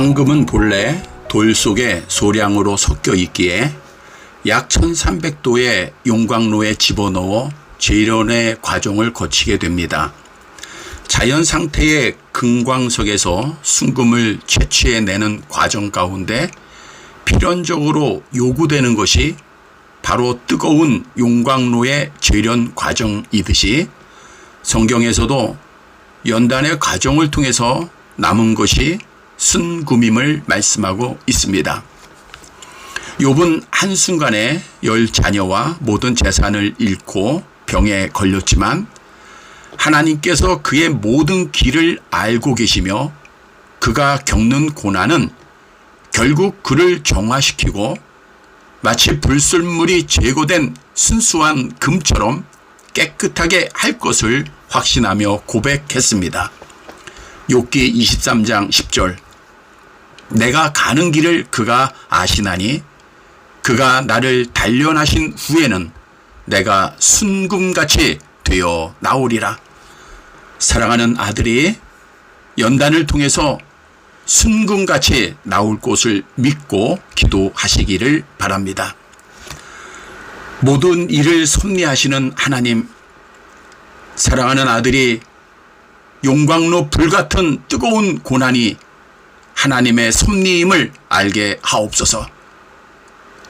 황금은 본래 돌 속에 소량으로 섞여 있기에 약 1300도의 용광로에 집어넣어 재련의 과정을 거치게 됩니다. 자연 상태의 금광석에서 순금을 채취해내는 과정 가운데 필연적으로 요구되는 것이 바로 뜨거운 용광로의 재련 과정이듯이 성경에서도 연단의 과정을 통해서 남은 것이 순금임을 말씀하고 있습니다. 욥은 한순간에 열 자녀와 모든 재산을 잃고 병에 걸렸지만 하나님께서 그의 모든 길을 알고 계시며 그가 겪는 고난은 결국 그를 정화시키고 마치 불순물이 제거된 순수한 금처럼 깨끗하게 할 것을 확신하며 고백했습니다. 욥기 23장 10절 내가 가는 길을 그가 아시나니 그가 나를 단련하신 후에는 내가 순금같이 되어 나오리라. 사랑하는 아들이 연단을 통해서 순금같이 나올 곳을 믿고 기도하시기를 바랍니다. 모든 일을 섭리하시는 하나님, 사랑하는 아들이 용광로 불같은 뜨거운 고난이 하나님의 섭리임을 알게 하옵소서.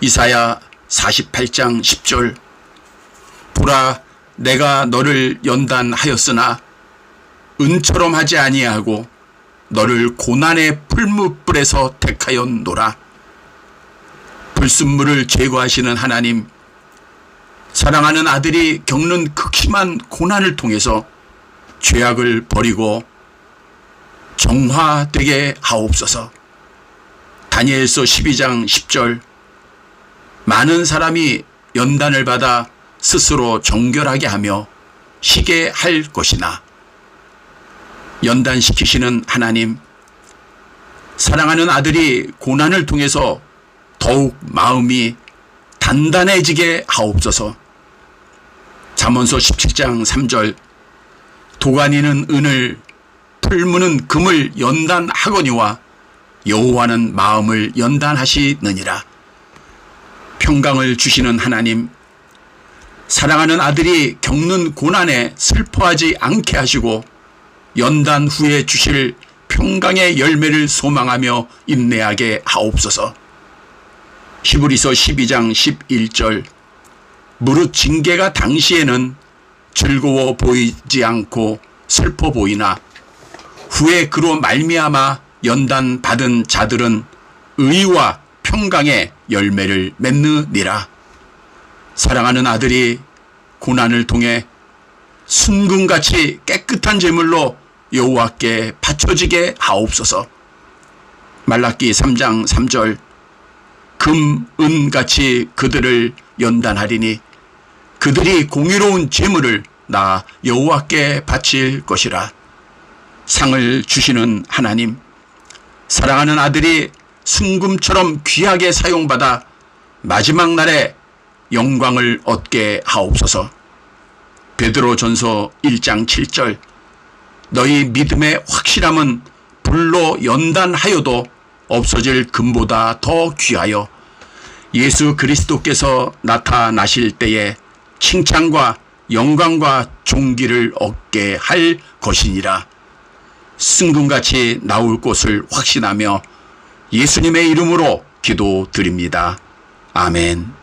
이사야 48장 10절 보라 내가 너를 연단하였으나 은처럼 하지 아니하고 너를 고난의 풀무불에서 택하였노라. 불순물을 제거하시는 하나님, 사랑하는 아들이 겪는 극심한 고난을 통해서 죄악을 버리고 정화되게 하옵소서. 다니엘서 12장 10절 많은 사람이 연단을 받아 스스로 정결하게 하며 쉬게 할 것이나 연단시키시는 하나님 사랑하는 아들이 고난을 통해서 더욱 마음이 단단해지게 하옵소서. 잠언서 17장 3절 도가니는 은을 풀무는 금을 연단하거니와 여호와는 마음을 연단하시느니라. 평강을 주시는 하나님 사랑하는 아들이 겪는 고난에 슬퍼하지 않게 하시고 연단 후에 주실 평강의 열매를 소망하며 인내하게 하옵소서. 히브리서 12장 11절 무릇 징계가 당시에는 즐거워 보이지 않고 슬퍼 보이나 후에 그로 말미암아 연단 받은 자들은 의와 평강의 열매를 맺느니라. 사랑하는 아들이 고난을 통해 순금같이 깨끗한 제물로 여호와께 바쳐지게 하옵소서. 말라기 3장 3절 금, 은같이 그들을 연단하리니 그들이 공의로운 제물을 나 여호와께 바칠 것이라. 상을 주시는 하나님, 사랑하는 아들이 순금처럼 귀하게 사용받아 마지막 날에 영광을 얻게 하옵소서. 베드로 전서 1장 7절 너희 믿음의 확실함은 불로 연단하여도 없어질 금보다 더 귀하여 예수 그리스도께서 나타나실 때에 칭찬과 영광과 존귀를 얻게 할 것이니라. 승금같이 나올 것을 확신하며 예수님의 이름으로 기도드립니다. 아멘.